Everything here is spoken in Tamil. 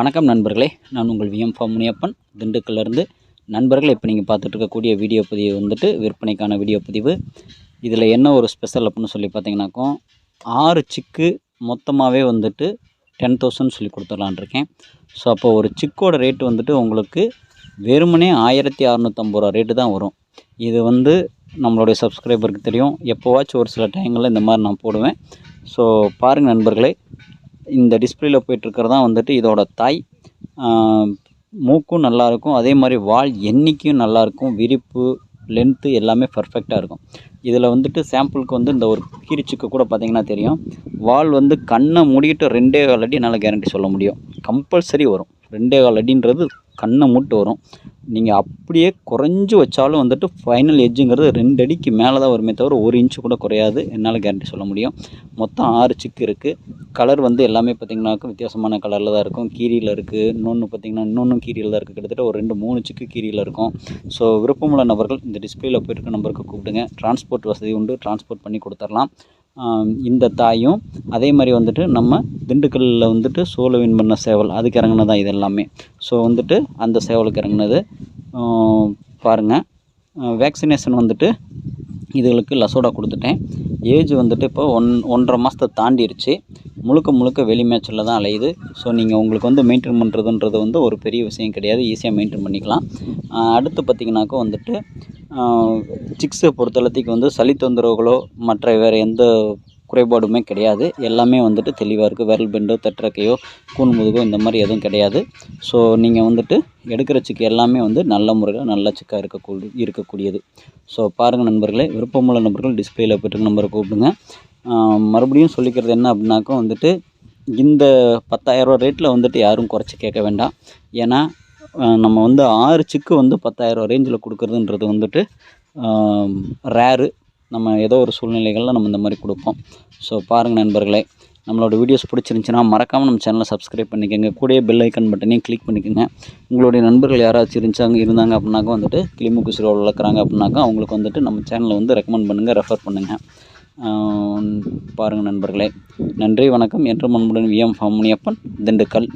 வணக்கம் நண்பர்களே. நான் உங்கள் விஎம் ஃபா முனியப்பன் திண்டுக்கல்லேருந்து நண்பர்களே இப்போ நீங்கள் பார்த்துட்டு இருக்கக்கூடிய வீடியோ பதிவு வந்துட்டு விற்பனைக்கான வீடியோ பதிவு. இதில் என்ன ஒரு ஸ்பெஷல் அப்படின்னு சொல்லி பார்த்தீங்கன்னாக்கும் ஆறு சிக்கு மொத்தமாகவே வந்துட்டு டென் தௌசண்ட் சொல்லி கொடுத்துடலான் இருக்கேன் ஸோ அப்போ ஒரு சிக்கோட ரேட்டு வந்துட்டு உங்களுக்கு வெறுமனே ஆயிரத்தி அறநூற்றம்பது ரூபா ரேட்டு தான் வரும். இது வந்து நம்மளுடைய சப்ஸ்கிரைபருக்கு தெரியும். எப்போவாச்சும் ஒரு சில டைங்களில் இந்த மாதிரி நான் போடுவேன். ஸோ பாருங்கள் நண்பர்களே இந்த டிஸ்பிளேல போயிட்டுருக்கிறது தான் வந்துட்டு இதோட தாய். மூக்கும் நல்லாயிருக்கும். அதே மாதிரி வால் எண்ணிக்கையும் நல்லாயிருக்கும். விரிப்பு லென்த்து எல்லாமே பர்ஃபெக்டாக இருக்கும். இதில் வந்துட்டு சாம்பிளுக்கு வந்து இந்த ஒரு கீரிச்சுக்கு கூட பார்த்திங்கன்னா தெரியும். வால் வந்து கண்ணை மூடிட்டு ரெண்டே ஆல்ரெடி என்னால் கேரண்டி சொல்ல முடியும். கம்பல்சரி வரும். ரெண்டே கால் அடின்றது கண்ணை மூட்டு வரும். நீங்கள் அப்படியே குறைஞ்சி வச்சாலும் வந்துட்டு ஃபைனல் எஜ்ஜுங்கிறது ரெண்டு அடிக்கு மேலே தான் வருமே தவிர ஒரு இன்ச்சு கூட குறையாது. என்னால் கேரண்டி சொல்ல முடியும். மொத்தம் ஆறு சிக்கு இருக்குது கலர் வந்து எல்லாமே பார்த்திங்கனாக்கா வித்தியாசமான கலரில் தான் இருக்கும். கீரியில் இருக்குது இன்னொன்று பார்த்திங்கன்னா இன்னொன்றும் கீரியில் தான் இருக்குது கிட்டத்தட்ட ஒரு ரெண்டு மூணு சிக்கு கீரியில் இருக்கும். ஸோ விருப்பமுள்ள நபர்கள் இந்த டிஸ்பிளேயில் போயிருக்க நம்பருக்கு கூப்பிடுங்க. டிரான்ஸ்போர்ட் வசதி உண்டு. டிரான்ஸ்போர்ட் பண்ணி கொடுத்துர்லாம் இந்த தாயும் அதே மாதிரி வந்துட்டு நம்ம திண்டுக்கல்லில் வந்துட்டு சோழ வின் பண்ண சேவல் அதுக்கு இறங்குனது தான் இது எல்லாமே ஸோ வந்துட்டு அந்த சேவலுக்கு இறங்குனது. பாருங்கள் வேக்சினேஷன் வந்துட்டு இதுகளுக்கு லசோடா கொடுத்துட்டேன். ஏஜ் வந்துட்டு இப்போ ஒன் ஒன்றரை மாதத்தை தாண்டிடுச்சு முழுக்க முழுக்க வெளி மேட்ச்சில் தான் அலையுது. ஸோ நீங்கள் உங்களுக்கு வந்து மெயின்டைன் பண்ணுறதுன்றது வந்து ஒரு பெரிய விஷயம் கிடையாது. ஈஸியாக மெயின்டைன் பண்ணிக்கலாம். அடுத்து பார்த்திங்கனாக்கா வந்துட்டு சிக்ஸை பொறுத்தளத்துக்கு வந்து சளி தொந்தரவுகளோ மற்ற வேறு எந்த குறைபாடுமே கிடையாது. எல்லாமே வந்துட்டு தெளிவாக இருக்குது விரல் பெண்டோ தட்டுறக்கையோ கூன் முதுகோ இந்த மாதிரி எதுவும் கிடையாது. ஸோ நீங்கள் வந்துட்டு எடுக்கிற சிக்கு எல்லாமே வந்து நல்ல முறையில் நல்ல சிக்காக இருக்கக்கூடிய இருக்கக்கூடியது. ஸோ பாருங்கள் நண்பர்களே விருப்பமுள்ள நபர்கள் டிஸ்பிளேயில் போய்ட்டு நம்பரை கூப்பிடுங்க. மறுபடியும் சொல்லிக்கிறது என்ன அப்படின்னாக்கா வந்துட்டு இந்த பத்தாயிரரூவா ரேட்டில் வந்துட்டு யாரும் குறைச்சி கேட்க வேண்டாம். ஏன்னா நம்ம வந்து ஆறு சிக்கு வந்து பத்தாயிரம் ரேஞ்சில் கொடுக்குறதுன்றது வந்துட்டு ரேரு நம்ம ஏதோ ஒரு சூழ்நிலைகளில் நம்ம இந்த மாதிரி கொடுப்போம். ஸோ பாருங்கள் நண்பர்களே நம்மளோட வீடியோஸ் பிடிச்சிருந்துச்சின்னா மறக்காமல் நம்ம சேனலை சப்ஸ்கிரைப் பண்ணிக்கோங்க. கூடயே பெல் ஐக்கன் பட்டனையும் கிளிக் பண்ணிக்கோங்க. உங்களுடைய நண்பர்கள் யாராச்சும் இருந்தாங்க இருந்தாங்க அப்படின்னாக்கா வந்துட்டு கிளிமுக்கு சிறுவல் வளர்க்குறாங்க அப்படின்னாக்கா அவங்களுக்கு வந்துட்டு நம்ம சேனலை வந்து ரெக்கமெண்ட் பண்ணுங்கள் ரெஃபர் பண்ணுங்கள் பாருங்கள் நண்பர்களே நன்றி வணக்கம். என்று மண்புடன் விஎம் ஃபாமுனியப்பன் திண்டுக்கல்.